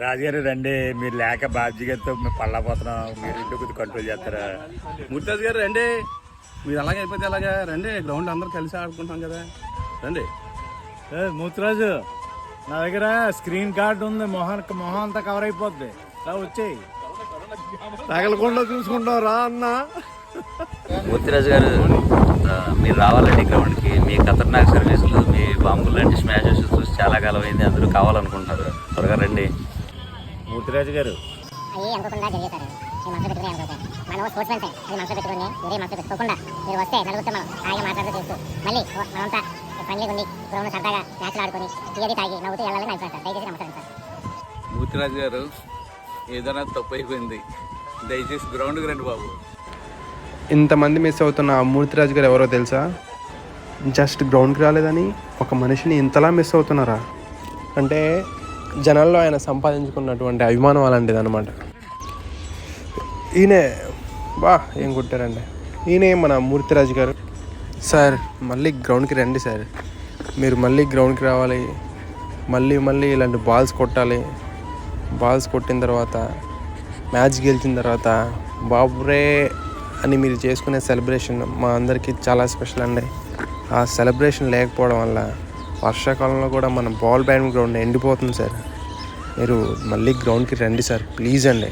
రాజుగారు రండి మీరు లేక బాధ్యతతో మేము పళ్ళపోతున్నాం మీరు ఇంటి కొద్ది కంట్రోల్ చేస్తారా? ముర్తాజ్ గారు రండి. మీరు అలాగే అయిపోతే అలాగా రండి గ్రౌండ్ అందరూ కలిసి ఆడుకుంటాం కదా. రండి. ఏ మూతురాజు నా దగ్గర స్క్రీన్ కార్డ్ ఉంది మొహం మొహం అంతా కవర్ అయిపోద్ది. రా వచ్చేయి. తగలకుండా చూసుకుంటాం రా అన్న. మూర్తిరాజు గారు మీరు రావాలండి గ్రౌండ్కి మీ ఖతర్నాక్ సర్వీసులు మీ బాంబులు లాంటి స్మాషెస్ చూసి చాలా కాలం అయింది అందరూ కావాలనుకుంటున్నారు. త్వరగా రండి. మూర్తిరాజు గారు. అవి అనుకోకుండా జరిగేశారు. మీరు మనసు పెట్టుకుని అనుకోతారు మనం స్పోర్ట్స్ మెన్స్ అది మనసు పెట్టుకుని వేరే మనసు పెట్టుకోకుండా మీరు వస్తే నలుగురితో మనం హాయిగా మాట్లాడుతూ చేస్తూ మళ్ళీ మనంతా ఫ్రెండ్లీగా ఉండి గ్రౌండ్ సరదాగా మ్యాచ్లు ఆడుకొని తీయది తాగి నవ్వుతూ వెళ్ళాలని నా అభిప్రాయం సార్. దయచేసి నమస్కారం సార్. మూర్తిరాజు గారు ఏదైనా తప్పు అయిపోయింది. దయచేసి గ్రౌండ్కి రండి బాబు. ఇంతమంది మిస్ అవుతున్న మూర్తిరాజు గారు ఎవరో తెలుసా? జస్ట్ గ్రౌండ్కి రాలేదని ఒక మనిషిని ఇంతలా మిస్ అవుతున్నారా? అంటే జనాల్లో ఆయన సంపాదించుకున్నటువంటి అభిమానం అలాంటిది అనమాట ఈయనే బా ఏం కొట్టారండి? ఈయనే మన మూర్తిరాజు గారు. సార్ మళ్ళీ గ్రౌండ్కి రండి సార్. మీరు మళ్ళీ గ్రౌండ్కి రావాలి. మళ్ళీ మళ్ళీ ఇలాంటి బాల్స్ కొట్టాలి. బాల్స్ కొట్టిన తర్వాత మ్యాచ్ గెలిచిన తర్వాత బాబురే అని మీరు చేసుకునే సెలబ్రేషన్ మా అందరికీ చాలా స్పెషల్ అండి. ఆ సెలబ్రేషన్ లేకపోవడం వల్ల వర్షాకాలంలో కూడా మన బాల్ బ్యాండ్ గ్రౌండ్ ఎండిపోతుంది సార్. మీరు మళ్ళీ గ్రౌండ్కి రండి సార్ ప్లీజ్ అండి.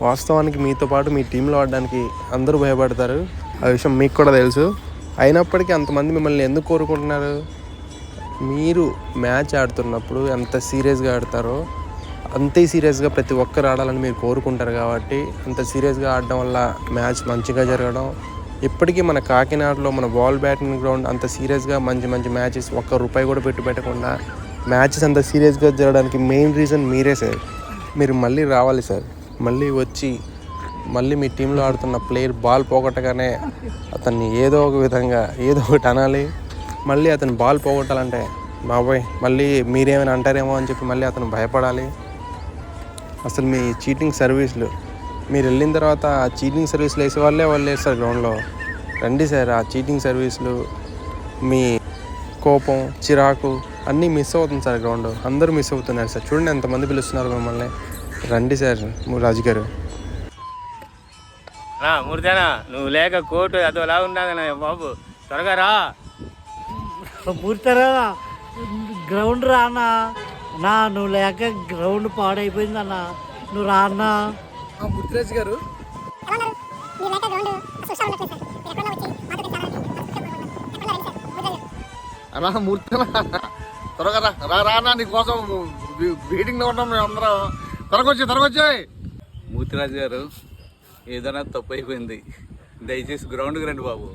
వాస్తవానికి మీతో పాటు మీ టీంలో ఆడడానికి అందరూ భయపడతారు. ఆ విషయం మీకు కూడా తెలుసు. అయినప్పటికీ అంతమంది మిమ్మల్ని ఎందుకు కోరుకుంటున్నారు? మీరు మ్యాచ్ ఆడుతున్నప్పుడు ఎంత సీరియస్గా ఆడతారో అంతే సీరియస్గా ప్రతి ఒక్కరు ఆడాలని మీరు కోరుకుంటారు కాబట్టి అంత సీరియస్గా ఆడడం వల్ల మ్యాచ్ మంచిగా జరగడం ఇప్పటికీ మన కాకినాడలో మన బాల్ బ్యాటింగ్ గ్రౌండ్ అంత సీరియస్గా మంచి మంచి మ్యాచెస్ ఒక్క రూపాయి కూడా పెట్టి పెట్టకుండా మ్యాచెస్ అంత సీరియస్గా జరగడానికి మెయిన్ రీజన్ మీరే సార్ మీరు మళ్ళీ రావాలి సార్ మళ్ళీ వచ్చి మళ్ళీ మీ టీంలో ఆడుతున్న ప్లేయర్ బాల్ పోగొట్టగానే అతన్ని ఏదో ఒక విధంగా ఏదో ఒకటి అనాలి. మళ్ళీ అతను బాల్ పోగొట్టాలంటే బాబాయ్ మళ్ళీ మీరేమైనా అంటారేమో అని చెప్పి మళ్ళీ అతను భయపడాలి. అసలు మీ చీటింగ్ సర్వీసులు మీరు వెళ్ళిన తర్వాత ఆ చీటింగ్ సర్వీసులు వేసే వాళ్ళే వాళ్ళు లేరు సార్ గ్రౌండ్లో రండి సార్ ఆ చీటింగ్ సర్వీసులు మీ కోపం చిరాకు అన్నీ మిస్ అవుతుంది సార్ గ్రౌండ్ అందరూ మిస్ అవుతున్నారు సార్. చూడండి ఎంతమంది పిలుస్తున్నారు మిమ్మల్ని. రండి సార్ రాజు గారు. మూర్తేనా నువ్వు లేక కోటు అదోలా ఉన్నదన్న బాబు. త్వరగా రా. పూర్తారా గ్రౌండ్ రా అన్న. నా నువ్వు లేక గ్రౌండ్ పాడైపోయింది అన్న నువ్వు రా అన్న ముత్రాజ్ గారు? అలా మూర్తి త్వరగా రా రా రానా నీకోసం వెయిటింగ్లో ఉన్నాం మేము అందరం. త్వరగా వచ్చి త్వరగా వచ్చాయి. మూర్తిరాజు గారు ఏదైనా తప్పు అయిపోయింది. దయచేసి గ్రౌండ్కి రండి బాబు.